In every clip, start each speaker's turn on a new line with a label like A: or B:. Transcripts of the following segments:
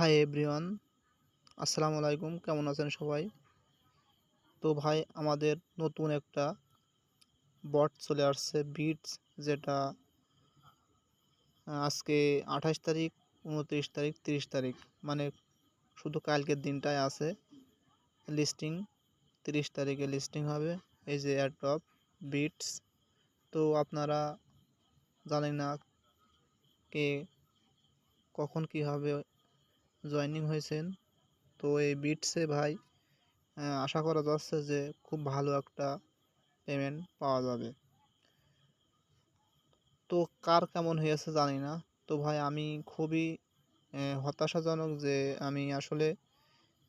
A: Hi everyone, আসসালামু আলাইকুম, কেমন আছেন সবাই? তো ভাই, আমাদের নতুন একটা বট চলে আসছে বিটস যেটা আজকে আঠাশ তারিখ, উনত্রিশ তারিখ, তিরিশ তারিখ মানে শুধু কালকের দিনটায় আছে লিস্টিং তিরিশ তারিখে লিস্টিং হবে, এই যে এয়ারটপ বিটস তো আপনারা জানেন না কে কখন কি হবে জয়েনিং হয়েছেন। তো এই বিটসে ভাই আশা করা যাচ্ছে যে খুব ভালো একটা পেমেন্ট পাওয়া যাবে। তো কার কেমন হয়েছে জানি না। তো ভাই, আমি খুবই হতাশাজনক যে আমি আসলে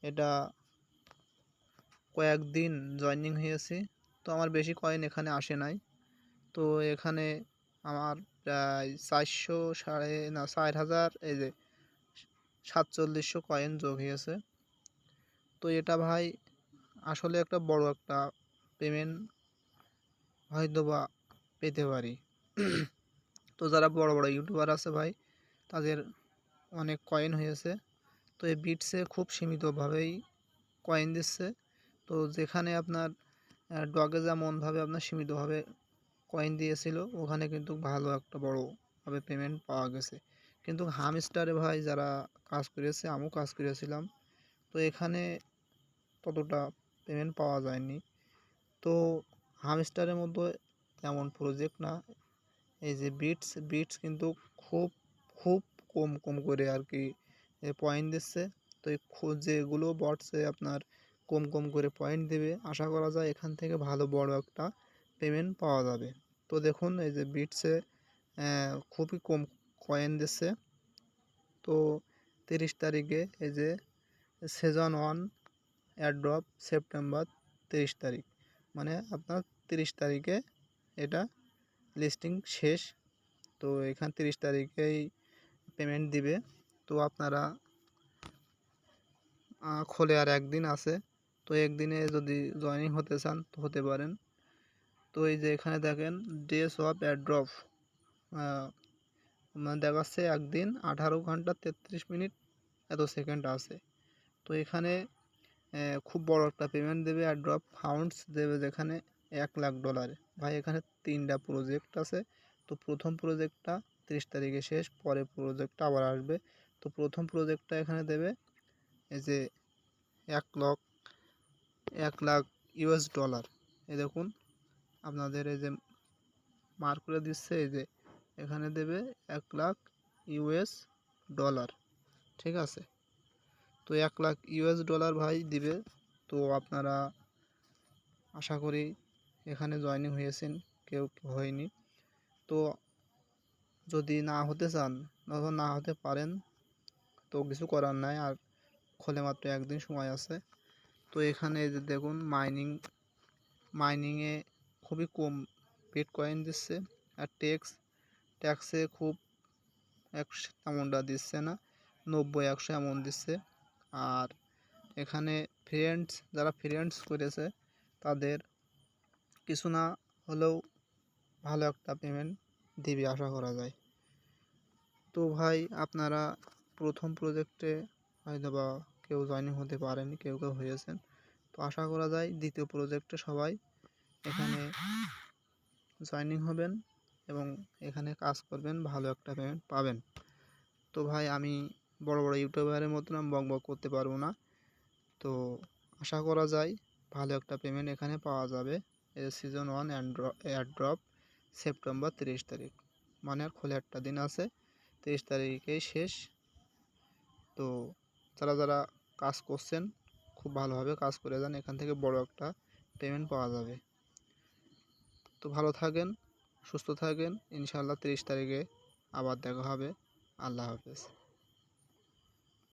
A: এটা কয়েকদিন জয়েনিং হয়েছি। তো আমার বেশি কয়েন এখানে আসে নাই। তো এখানে আমার প্রায় চারশো সাড়ে, না, ষাট হাজার, এই যে সাতচল্লিশশো কয়েন যোগ হয়েছে। তো এটা ভাই আসলে একটা বড় একটা পেমেন্ট হয়তো বা পেতে পারি। তো যারা বড় বড় ইউটিউবার আছে ভাই, তাদের অনেক কয়েন হয়েছে। তো এই বিটসে খুব সীমিতভাবেই কয়েন দিচ্ছে। তো যেখানে আপনার ডগে যেমনভাবে আপনার সীমিতভাবে কয়েন দিয়েছিল, ওখানে কিন্তু ভালো একটা বড়োভাবে পেমেন্ট পাওয়া গেছে। কিন্তু হামস্টারে ভাই যারা কাজ করেছে আমিও কাজ করেছিলাম তো এখানে ততটা পেমেন্ট পাওয়া যায়নি। তো হামস্টারের মধ্যে তেমন প্রজেক্ট না। এই যে বিটস বিটস কিন্তু খুব খুব কম কম করে আর কি পয়েন্ট দিচ্ছে। তো এই যেগুলো বটসে আপনার কম কম করে পয়েন্ট দেবে, আশা করা যায় এখান থেকে ভালো, বড় একটা পেমেন্ট পাওয়া যাবে। তো দেখুন, এই যে বিটসে খুবই কম কয়েন দিচ্ছে তো তিরিশ তারিখে এই যে সেজন ওয়ান এয়ারড্রপ সেপ্টেম্বর তিরিশ তারিখ। মানে আপনার তিরিশ তারিখে এটা লিস্টিং শেষ। তো এখান তিরিশ তারিখেই পেমেন্ট দিবে। তো আপনারা খোলে আর একদিন আছে। তো একদিনে যদি জয়েনিং হতে চান তো হতে পারেন। তো এই যে এখানে দেখেন ডেস অফ এয়ারড্রপ মানে দেখাচ্ছে একদিন আঠারো ঘণ্টা তেত্রিশ মিনিট এত সেকেন্ড আছে। তো এখানে খুব বড় একটা পেমেন্ট দেবে আর ড্রপ ফাউন্ডস দেবে যেখানে এক লাখ ডলার ভাই, এখানে তিনটা প্রজেক্ট আছে। তো প্রথম প্রজেক্টটা তিরিশ তারিখে শেষ, পরে প্রজেক্টটা আবার আসবে। তো প্রথম প্রজেক্টটা এখানে দেবে এই যে এক লাখ এক লাখ ইউএস ডলার এই দেখুন, আপনাদের এই যে মার্ক করে দিচ্ছে, এই যে এখানে দেবে এক লাখ ইউএস ডলার, ঠিক আছে? তো এক লাখ ইউএস ডলার ভাই দিবে। তো আপনারা আশা করি এখানে জয়েনিং হয়েছেন, কেউ হয়নি। তো যদি না হতে চান অথবা না হতে পারেন, তো কিছু করার নাই, আর খোলে মাত্র একদিন সময় আছে। তো এখানে যে দেখুন মাইনিং মাইনিংয়ে খুবই কম বিট কয়েন দিচ্ছে, আর ট্যাক্স ট্যাক্সে খুব একশো তেমনটা দিচ্ছে না, নব্বই, একশো এমন দিচ্ছে। আর এখানে ফ্রেন্ডস যারা ফ্রেন্ডস করেছে, তাদের কিছু না হলেও ভালো একটা পেমেন্ট দিবে আশা করা যায়। তো ভাই, আপনারা প্রথম প্রজেক্টে হয়তো বা কেউ জয়েনিং হতে পারেনি, কেউ কেউ হয়েছেন। তো আশা করা যায়, দ্বিতীয় প্রজেক্টে সবাই এখানে জয়েনিং হবেন। এবং এখানে কাজ করবেন, ভালো একটা পেমেন্ট পাবেন। তো ভাই, আমি বড় বড় ইউটিউবারের মতন আমি বক বক করতে পারব না। তো আশা করা যায় ভালো একটা পেমেন্ট এখানে পাওয়া যাবে। সিজন ওয়ান এয়ারড্রপ সেপ্টেম্বর তিরিশ তারিখ। মানে আর খোলে একটা দিন আছে, তিরিশ তারিখেই শেষ। তো যারা যারা কাজ করছেন, খুব ভালোভাবে কাজ করে যান। এখান থেকে বড় একটা পেমেন্ট পাওয়া যাবে। তো ভালো থাকেন। সুস্থ থাকেন। ইনশাআল্লাহ তিরিশ তারিখে আবার দেখা হবে। আল্লাহ হাফেজ।